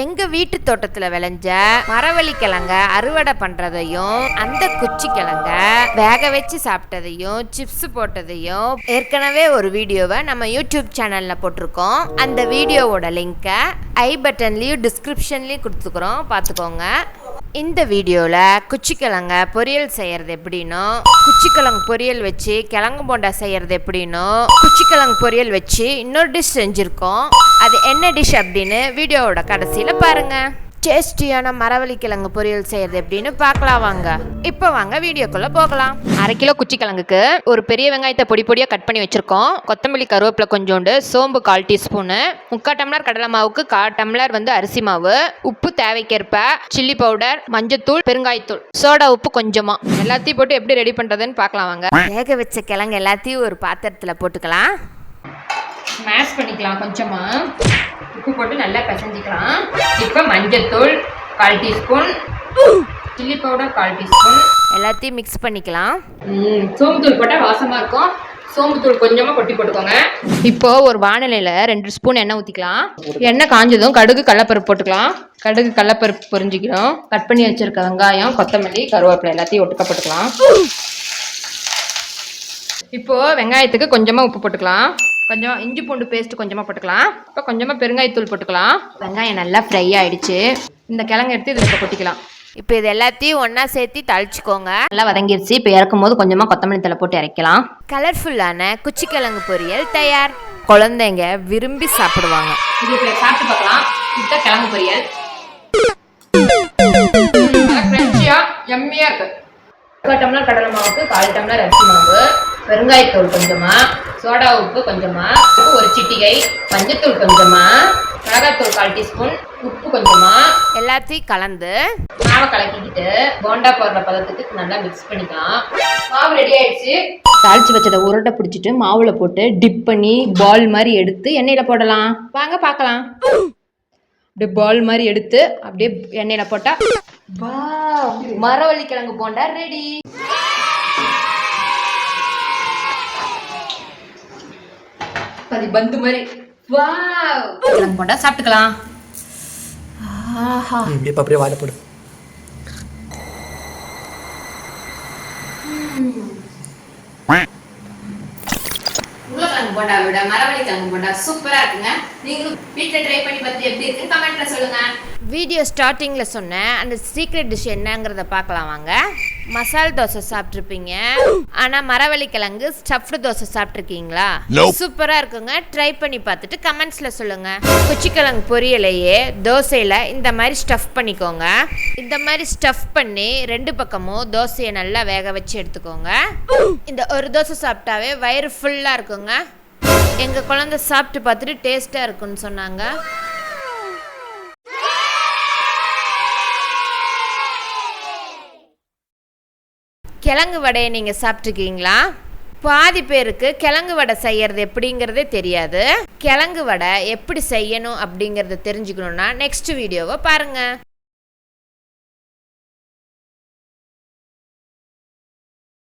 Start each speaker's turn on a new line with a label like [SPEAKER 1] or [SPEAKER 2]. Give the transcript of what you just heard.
[SPEAKER 1] எங்க வீட்டு தோட்டத்துல விளைஞ்ச மரவள்ளி கிழங்க அறுவடை பண்றதையும் அந்த குச்சி கிழங்க வேக வச்சு சாப்பிட்டதையும் சிப்ஸ் போட்டதையும் ஏற்கனவே ஒரு வீடியோவை நம்ம யூடியூப் சேனல்ல போட்டிருக்கோம். அந்த வீடியோவோட லிங்கை ஐ பட்டன்லயும் டிஸ்கிரிப்ஷன்லயும் கொடுத்துக்கிறோம். பார்த்துக்கோங்க. இந்த வீடியோவில் குச்சிக்கிழங்க பொரியல் செய்கிறது எப்படின்னோ குச்சிக்கிழங்கு பொரியல் வச்சு கிழங்கு போண்டா செய்கிறது எப்படின்னோ குச்சிக்கிழங்கு பொரியல் வச்சு இன்னொரு டிஷ் செஞ்சுருக்கோம். அது என்ன டிஷ் அப்படின்னு வீடியோவோட கடைசியில் பாருங்கள் டேஸ்டியான மரவள்ளி கிழங்கு பொரியல் செய்கிறது எப்படின்னு பார்க்கலாம் வாங்க. இப்போ வாங்க வீடியோக்குள்ளே போகலாம். அரை கிலோ குச்சிக்கிழங்குக்கு ஒரு பெரிய வெங்காயத்தை பொடி பொடியாக கட் பண்ணி வச்சுருக்கோம். கொத்தமல்லி கருவேப்பிலை கொஞ்சோண்டு சோம்பு கால் டீஸ்பூனு முக்கால் டம்ளர் கடலை மாவுக்கு கால் டம்ளர் வந்து அரிசி மாவு உப்பு தேவைக்கேற்ப சில்லி பவுடர் மஞ்சத்தூள் பெருங்காயத்தூள் சோடா உப்பு கொஞ்சமா. எல்லாத்தையும் போட்டு எப்படி ரெடி பண்ணுறதுன்னு பார்க்கலாம் வாங்க. வேக வச்ச கிழங்கு எல்லாத்தையும் ஒரு பாத்திரத்தில் போட்டுக்கலாம். மேஷ் பண்ணிக்கலாம் கொஞ்சமா. உப்பு போட்டு நல்லா பிசைஞ்சிக்கலாம். இப்போ மஞ்சத்தூள் கால் டீஸ்பூன் சில்லி பவுடர் கால் டீஸ்பூன். எல்லாத்தையும் மிக்ஸ் பண்ணிக்கலாம். சோம்புத்தூள் போட்டால் வாசமாக இருக்கும். சோம்புத்தூள் கொஞ்சமாக கொட்டி போட்டுக்கோங்க. இப்போ ஒரு வானிலையில் ரெண்டு ஸ்பூன் எண்ணெய் ஊற்றிக்கலாம் எண்ணெய் காஞ்சதும் கடுகு கடலப்பருப்பு போட்டுக்கலாம். கடுகு கடலப்பருப்பு பொரிஞ்சிக்கிறோம். கட் பண்ணி வச்சிருக்க வெங்காயம் கொத்தமல்லி கருவேப்பிலை எல்லாத்தையும் ஒட்டுக்க போட்டுக்கலாம். இப்போ வெங்காயத்துக்கு கொஞ்சமாக உப்பு போட்டுக்கலாம். கொஞ்சம் இஞ்சி பூண்டு பேஸ்ட் கொஞ்சமாக போட்டுக்கலாம். இப்போ கொஞ்சமாக பெருங்காயத்தூள் போட்டுக்கலாம். வெங்காயம் நல்லா ஃப்ரை ஆயிடுச்சு. இந்த கிழங்கு எடுத்து இதில் இப்போ கொட்டிக்கலாம். இப்போ இது எல்லாத்தையும் ஒன்றா சேர்த்து தழிச்சுக்கோங்க நல்லா வதங்கிருச்சு. இப்போ இறக்கும் போது கொஞ்சமாக கொத்தமல்லி தலை போட்டு இறக்கலாம். கலர்ஃபுல்லான குச்சிக்கிழங்கு பொரியல் தயார். குழந்தைங்க விரும்பி சாப்பிடுவாங்க. இது சாப்பிட்டு பார்க்கலாம். இதுதான் கிழங்கு பொரியல். எம்மியாக டம்ளர் கடலை மாவுக்கு கால் டம்ளர் அரிசி மாவு. பெருங்காயத்தூள் கொஞ்சமா சோடா உப்பு கொஞ்சமா ஒரு சிட்டிகை மஞ்சத்தூள் கொஞ்சமா மிளகாத்தூள் கால் டீஸ்பூன் உப்பு கொஞ்சமா. எல்லாத்தையும் கலந்து மாவை கலக்கிக்கிட்டு போண்டா போடுற பதத்துக்கு நல்லா மிக்ஸ் பண்ணிக்கலாம். மாவு ரெடி ஆயிடுச்சு. தாளிச்சு வச்சதை உருண்டை பிடிச்சிட்டு மாவுல போட்டு டிப் பண்ணி பால் மாதிரி எடுத்து எண்ணெயில போடலாம். வாங்க பார்க்கலாம். அப்படியே பால் மாதிரி எடுத்து அப்படியே எண்ணெயில போட்டா வா மரவள்ளி கிழங்கு போண்டா ரெடி பதி பந்து மாதிரி. வா கிழங்கு போண்டா சாப்பிட்டுக்கலாம். ஆஹா.
[SPEAKER 2] இப்படியே அப்படியே வாழை போடு.
[SPEAKER 1] உருளைக்கிழங்கு போண்டா விட மரவள்ளி கிழங்கு போண்டா சூப்பரா இருக்குங்க. நீங்களும் வீட்டில் ட்ரை பண்ணி பார்த்து எப்படி இருக்குன்னு கமெண்ட்ல சொல்லுங்க. வீடியோ ஸ்டார்டிங்ல சொன்னேன் அந்த சீக்ரெட் டிஷ் என்னங்கிறத பார்க்கலாம் வாங்க. மசால் தோசை சாப்பிட்ருப்பீங்க ஆனா மரவள்ளி கிழங்கு ஸ்டஃப்டு தோசை சாப்பிட்ருக்கீங்களா சூப்பரா இருக்குங்க. ட்ரை பண்ணி பார்த்துட்டு கமெண்ட்ஸ்ல சொல்லுங்க. குச்சிக்கிழங்கு பொரியலையே தோசையில இந்த மாதிரி ஸ்டஃப் பண்ணிக்கோங்க. இந்த மாதிரி ஸ்டஃப் பண்ணி ரெண்டு பக்கமும் தோசையை நல்லா வேக வச்சு எடுத்துக்கோங்க. இந்த ஒரு தோசை சாப்பிட்டாவே வயிறு ஃபுல்லா இருக்குங்க. எங்க குழந்தை சாப்பிட்டு பார்த்துட்டு டேஸ்டா இருக்குன்னு சொன்னாங்க. கிழங்கு வடையை நீங்கள் சாப்பிட்ருக்கீங்களா பாதி பேருக்கு கிழங்கு வடை செய்யறது எப்படிங்கிறதே தெரியாது. கிழங்கு வடை எப்படி செய்யணும் அப்படிங்கிறத தெரிஞ்சுக்கணுன்னா நெக்ஸ்ட் வீடியோவை பாருங்கள்